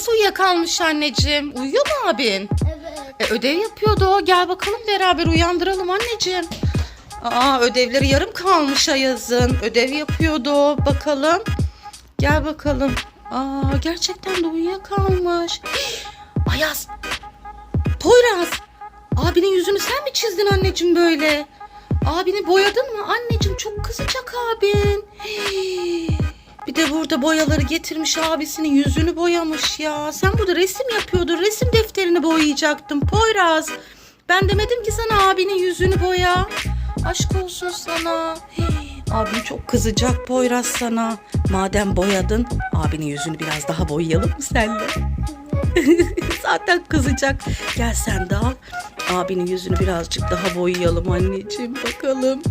nasıl uyuyakalmış anneciğim? Uyuyor mu abin? Evet. E, ödev yapıyordu o. Gel bakalım beraber uyandıralım anneciğim. Aa ödevleri yarım kalmış Ayaz'ın. Ödev yapıyordu o. Bakalım. Gel bakalım. Aa gerçekten de uyuyakalmış. Ayaz. Poyraz. Abinin yüzünü sen mi çizdin anneciğim böyle? Abini boyadın mı? Anneciğim çok kızacak abin. Hii. De burada boyaları getirmiş abisinin yüzünü boyamış ya. Sen burada resim yapıyordun. Resim defterini boyayacaktın Poyraz. Ben demedim ki sana abinin yüzünü boya. Aşk olsun sana. Hii. Abin çok kızacak Poyraz sana. Madem boyadın abinin yüzünü biraz daha boyayalım mı senle? Zaten kızacak. Gel sen de al. Abinin yüzünü birazcık daha boyayalım anneciğim bakalım.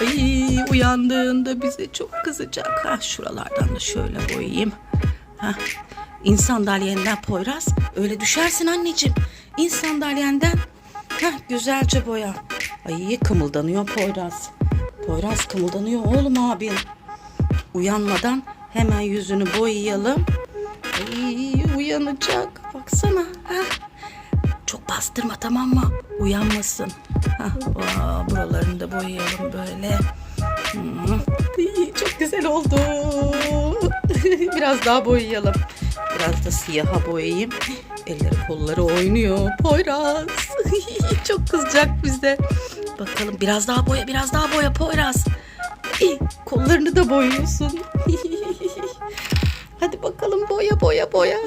Ay, uyandığında bize çok kızacak. Ha, şuralardan da şöyle boyayayım. Ha, in sandalyenden Poyraz. Öyle düşersin anneciğim. İn sandalyenden. Ha, güzelce boya. Ay kımıldanıyor Poyraz. Poyraz kımıldanıyor oğlum abin. Uyanmadan hemen yüzünü boyayalım. Ay uyanacak. Baksana. Ha. Çok bastırma tamam mı? Uyanmasın. Ha, vaa, buralarını da boyayalım böyle. Hmm. Çok güzel oldu. Biraz daha boyayalım. Biraz da siyaha boyayayım. Elleri kolları oynuyor. Poyraz. çok kızacak bize. Bakalım biraz daha boya biraz daha boya Poyraz. Kollarını da boyuyorsun. Hadi bakalım boya boya boya.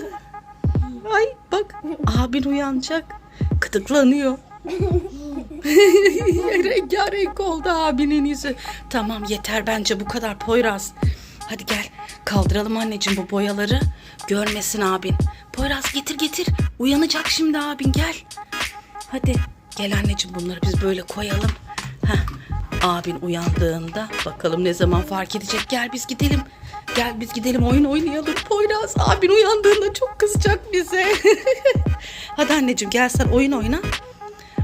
Ay bak abin uyanacak. Kıtıklanıyor. Rengarenk oldu abinin yüzü. Tamam yeter bence bu kadar Poyraz. Hadi gel kaldıralım anneciğim bu boyaları. Görmesin abin. Poyraz getir getir. Uyanacak şimdi abin gel. Hadi gel anneciğim bunları biz böyle koyalım. Heh, abin uyandığında bakalım ne zaman fark edecek. Gel biz gidelim. Gel biz gidelim oyun oynayalım. Poyraz abin uyandığında çok kızacak bize. Hadi anneciğim gel sen oyun oyna.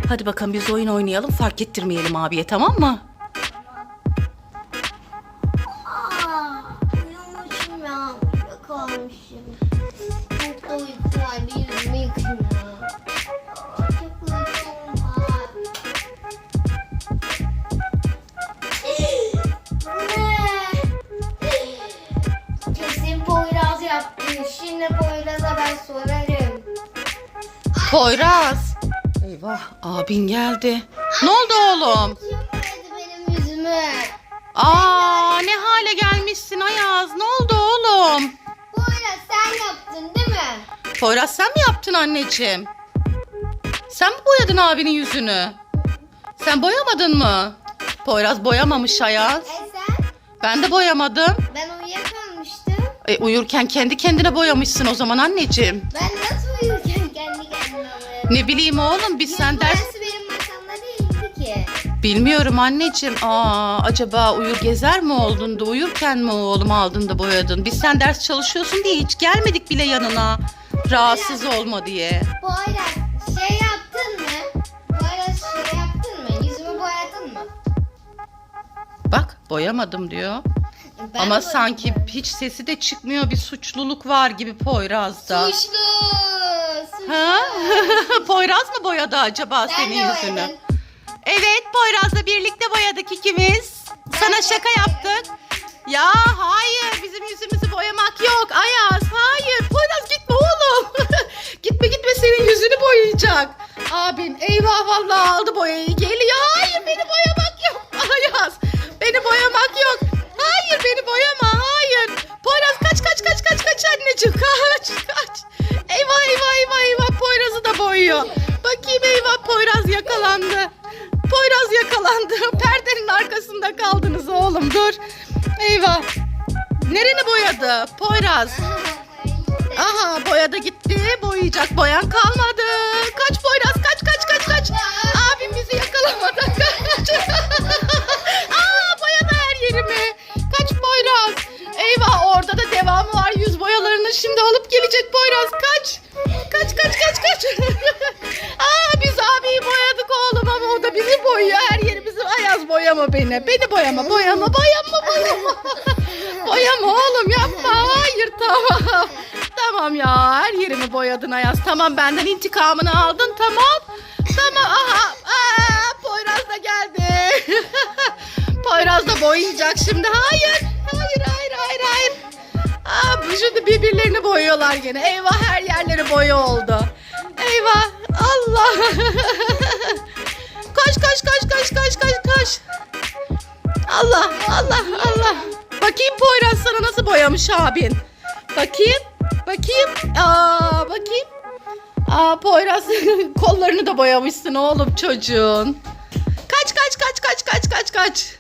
Hadi bakalım biz oyun oynayalım. Fark ettirmeyelim abiye tamam mı? Aa, uyumuşum ya. Uyuyakalmışım. Çok da uykum var. Bir yüzümü yıkayayım ya. Çok uykum var. Bu ne? Kesin Poyraz yaptı. Şimdi Poyraz'a ben sorarım. Poyraz. Eyvah abin geldi. Ne oldu oğlum? Benim yüzümü? Aa ne hale gelmişsin Ayaz. Ne oldu oğlum? Poyraz sen yaptın değil mi? Poyraz sen mi yaptın anneciğim? Sen mi boyadın abinin yüzünü? Sen boyamadın mı? Poyraz boyamamış Ayaz. E sen? Ben de boyamadım. Ben uyuyakalmıştım. E, uyurken kendi kendine boyamışsın o zaman anneciğim. Ben Ne bileyim oğlum biz sen ders... Burası benim masamda değildi ki. Bilmiyorum anneciğim. Aa acaba uyur gezer mi oldun da uyurken mi oğlum aldın da boyadın? Biz sen ders çalışıyorsun diye hiç gelmedik bile yanına. Rahatsız olma diye. Poyraz şey yaptın mı? Poyraz şey yaptın mı? Yüzümü boyadın mı? Bak boyamadım diyor. Ben Ama boyadım. sanki hiç sesi de çıkmıyor. Bir suçluluk var gibi Poyraz'da. Suçlu. Ha? Poyraz mı boyadı acaba Sen senin de yüzünü? boyadın. Evet Poyraz'la birlikte boyadık ikimiz. Sana Ben şaka boyadım. yaptık. Ya hayır bizim yüzümüzü boyamak yok Ayaz hayır Poyraz gitme oğlum gitme gitme senin yüzünü boyayacak abin eyvah vallahi aldı boyayı geliyor hayır beni boyamak yok Ayaz beni boyamak yok hayır beni boyama hayır Poyraz kaç kaç kaç kaldınız oğlum dur eyvah nereni boyadı Poyraz Aha boyadı gitti. Boyayacak boyan kalmadı. Kaç Poyraz kaç kaç kaç kaç. Abim bizi yakalamadı. Kaç. Aa boyadı her yerimi. Kaç Poyraz. Eyvah orada da devamı var. Yüz boyalarını şimdi alıp gelecek Poyraz. Kaç. Kaç kaç kaç kaç. Aa biz abiyi boyadık oğlum ama o da bizi boyuyor. Her boyama beni. Beni boyama boyama boyama boyama. boyama oğlum yapma. Hayır tamam. Tamam ya her yerimi boyadın Ayaz. Tamam benden intikamını aldın tamam. Tamam aha. Aa, Poyraz da geldi. Poyraz da boyayacak şimdi. Hayır. Hayır hayır hayır hayır. Aa, şimdi birbirlerini boyuyorlar gene. Eyvah her yerleri boya oldu. Eyvah. Allah. Poyraz sana nasıl boyamış abin. Bakayım. Bakayım. Aa, bakayım. Aa Poyraz kollarını da boyamışsın oğlum çocuğun. Kaç kaç kaç kaç kaç kaç kaç.